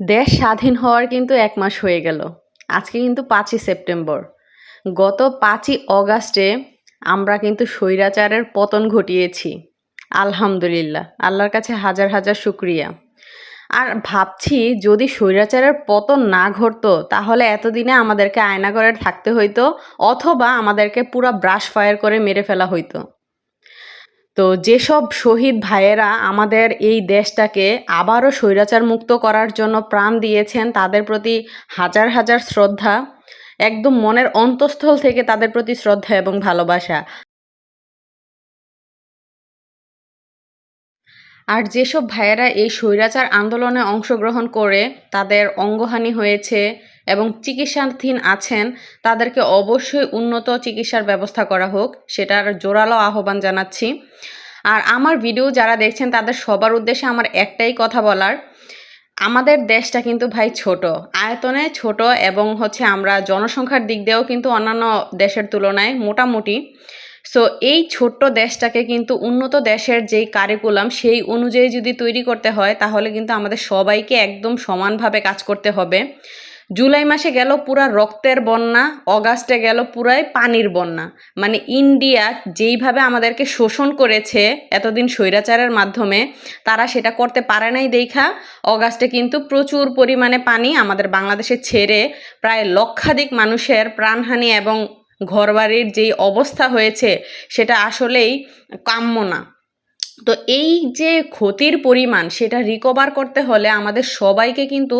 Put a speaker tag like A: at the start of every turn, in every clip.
A: দেশ স্বাধীন হওয়ার কিন্তু এক মাস হয়ে গেল। আজকে কিন্তু পাঁচই সেপ্টেম্বর। গত পাঁচই অগাস্টে আমরা কিন্তু স্বৈরাচারের পতন ঘটিয়েছি। আলহামদুলিল্লাহ, আল্লাহর কাছে হাজার হাজার শুক্রিয়া। আর ভাবছি যদি স্বৈরাচারের পতন না ঘটতো, তাহলে এতদিনে আমাদেরকে আয়নাগরে থাকতে হইতো, অথবা আমাদেরকে পুরো ব্রাশ ফায়ার করে মেরে ফেলা হইতো। তো যেসব শহীদ ভাইয়েরা আমাদের এই দেশটাকে আবারও স্বৈরাচার মুক্ত করার জন্য প্রাণ দিয়েছেন, তাদের প্রতি হাজার হাজার শ্রদ্ধা, একদম মনের অন্তঃস্থল থেকে তাদের প্রতি শ্রদ্ধা এবং ভালোবাসা। আর যেসব ভাইয়েরা এই স্বৈরাচার আন্দোলনে অংশগ্রহণ করে, তাদের অঙ্গহানি হয়েছে এবং চিকিৎসাধীন আছেন, তাদেরকে অবশ্যই উন্নত চিকিৎসার ব্যবস্থা করা হোক, সেটার জোরালো আহ্বান জানাচ্ছি। আর আমার ভিডিও যারা দেখছেন, তাদের সবার উদ্দেশ্যে আমার একটাই কথা বলার, আমাদের দেশটা কিন্তু ভাই ছোট, আয়তনে ছোট এবং হচ্ছে আমরা জনসংখ্যার দিক দিয়েও কিন্তু অন্যান্য দেশের তুলনায় মোটামুটি। সো এই ছোট্ট দেশটাকে কিন্তু উন্নত দেশের যেই কারিকুলাম সেই অনুযায়ী যদি তৈরি করতে হয়, তাহলে কিন্তু আমাদের সবাইকে একদম সমানভাবে কাজ করতে হবে। জুলাই মাসে গেল পুরা রক্তের বন্যা, অগাস্টে গেল পুরাই পানির বন্যা। মানে ইন্ডিয়া যেইভাবে আমাদেরকে শোষণ করেছে এতদিন স্বৈরাচারের মাধ্যমে, তারা সেটা করতে পারে নাই দেখা। অগাস্টে কিন্তু প্রচুর পরিমাণে পানি আমাদের বাংলাদেশে ছেড়ে প্রায় লক্ষাধিক মানুষের প্রাণহানি এবং ঘরবাড়ির যেই অবস্থা হয়েছে, সেটা আসলেই কাম্য না। তো এই যে ক্ষতির পরিমাণ সেটা রিকভার করতে হলে আমাদের সবাইকে কিন্তু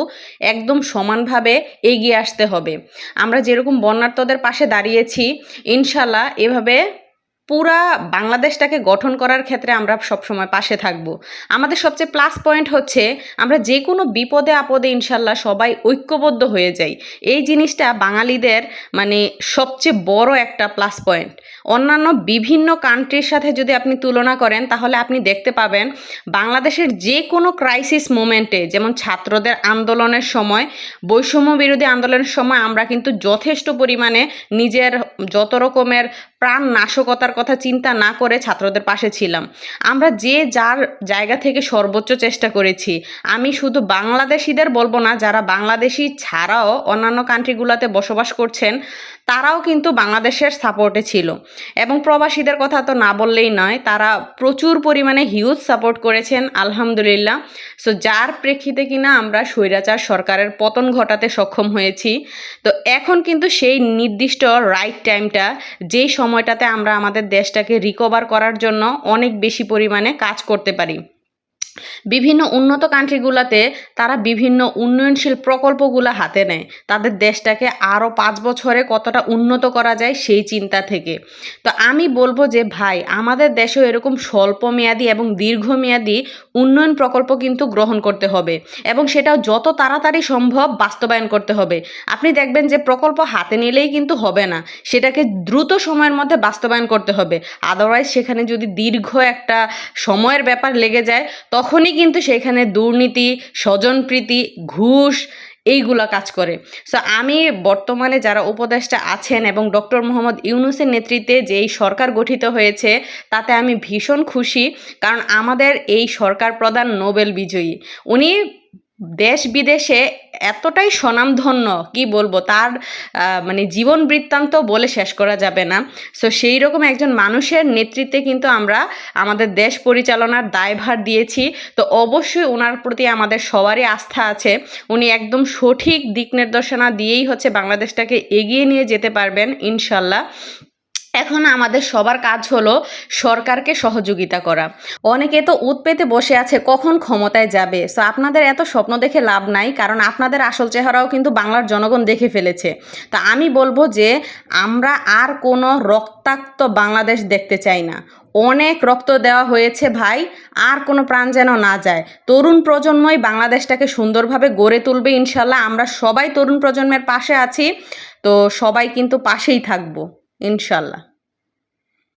A: একদম সমানভাবে এগিয়ে আসতে হবে। আমরা যেরকম বন্যার্থদের পাশে দাঁড়িয়েছি, ইনশাল্লাহ এভাবে পুরা বাংলাদেশটাকে গঠন করার ক্ষেত্রে আমরা সবসময় পাশে থাকব। আমাদের সবচেয়ে প্লাস পয়েন্ট হচ্ছে, আমরা যে কোনো বিপদে আপদে ইনশাল্লাহ সবাই ঐক্যবদ্ধ হয়ে যাই। এই জিনিসটা বাঙালিদের মানে সবচেয়ে বড় একটা প্লাস পয়েন্ট অন্যান্য বিভিন্ন কান্ট্রির সাথে যদি আপনি তুলনা করেন, তাহলে আপনি দেখতে পাবেন, বাংলাদেশের যে কোনো ক্রাইসিস মোমেন্টে যেমন ছাত্রদের আন্দোলনের সময়, বৈষম্য বিরোধী আন্দোলনের সময়, আমরা কিন্তু যথেষ্ট পরিমাণে নিজের যত রকমের প্রাণ নাশকতার কথা চিন্তা না করে ছাত্রদের পাশে ছিলাম। আমরা যে যার জায়গা থেকে সর্বোচ্চ চেষ্টা করেছি। আমি শুধু বাংলাদেশিদের বলব না, যারা বাংলাদেশি ছাড়াও অন্যান্য কান্ট্রিগুলোতে বসবাস করছেন, তারাও কিন্তু বাংলাদেশের সাপোর্টে ছিল। এবং প্রবাসীদের কথা তো না বললেই নয়, তারা প্রচুর পরিমাণে হিউজ সাপোর্ট করেছেন, আলহামদুলিল্লাহ। সো যার প্রেক্ষিতে কিনা আমরা স্বৈরাচার সরকারের পতন ঘটাতে সক্ষম হয়েছি, তো এখন কিন্তু সেই নির্দিষ্ট রাইট টাইমটা যেই সময়টাতে আমরা আমাদের দেশটাকে রিকভার করার জন্য অনেক বেশি পরিমাণে কাজ করতে পারি। বিভিন্ন উন্নত কান্ট্রিগুলোতে তারা বিভিন্ন উন্নয়নশীল প্রকল্পগুলো হাতে নেয়। তাদের দেশটাকে আরও পাঁচ বছরে কতটা উন্নত করা যায় সেই চিন্তা থেকে। তো আমি বলব যে, ভাই, আমাদের দেশেও এরকম স্বল্প মেয়াদি এবং দীর্ঘমেয়াদী উন্নয়ন প্রকল্প কিন্তু গ্রহণ করতে হবে এবং সেটাও যত তাড়াতাড়ি সম্ভব বাস্তবায়ন করতে হবে। আপনি দেখবেন যে, প্রকল্প হাতে নিলেই কিন্তু হবে না। সেটাকে দ্রুত সময়ের মধ্যে বাস্তবায়ন করতে হবে। আদারওয়াইজ সেখানে যদি দীর্ঘ একটা সময়ের ব্যাপার লেগে যায়, তখন তখনই কিন্তু সেখানে দুর্নীতি, স্বজনপ্রীতি, ঘুষ এইগুলো কাজ করে। সো আমি বর্তমানে যারা উপদেষ্টা আছেন এবং ডক্টর মোহাম্মদ ইউনুসের নেতৃত্বে যেই সরকার গঠিত হয়েছে, তাতে আমি ভীষণ খুশি। কারণ আমাদের এই সরকার প্রধান নোবেল বিজয়ী। উনি দেশ বিদেশে এতটাই স্বনামধন্য, কি বলব? তার মানে জীবন বৃত্তান্ত বলে শেষ করা যাবে না। সো সেই রকম একজন মানুষের নেতৃত্বে কিন্তু আমরা আমাদের দেশ পরিচালনার দায়ভার দিয়েছি। তো অবশ্যই ওনার প্রতি আমাদের সবারই আস্থা আছে। উনি একদম সঠিক দিক নির্দেশনা দিয়েই হচ্ছে বাংলাদেশটাকে এগিয়ে নিয়ে যেতে পারবেন, ইনশাল্লাহ। এখন আমাদের সবার কাজ হলো সরকারকে সহযোগিতা করা। অনেকে তো উৎ পেতে বসে আছে, কখন ক্ষমতায় যাবে? সো আপনাদের এত স্বপ্ন দেখে লাভ নাই, কারণ আপনাদের আসল চেহারাও কিন্তু বাংলার জনগণ দেখে ফেলেছে। তা আমি বলব যে, আমরা আর কোনো রক্তাক্ত বাংলাদেশ দেখতে চাই না। অনেক রক্ত দেওয়া হয়েছে ভাই, আর কোনো প্রাণ যেন না যায়। তরুণ প্রজন্মই বাংলাদেশটাকে সুন্দরভাবে গড়ে তুলবে, ইনশাল্লাহ। আমরা সবাই তরুণ প্রজন্মের পাশে আছি, তো সবাই কিন্তু পাশেই থাকব। ইনশাল্লাহ।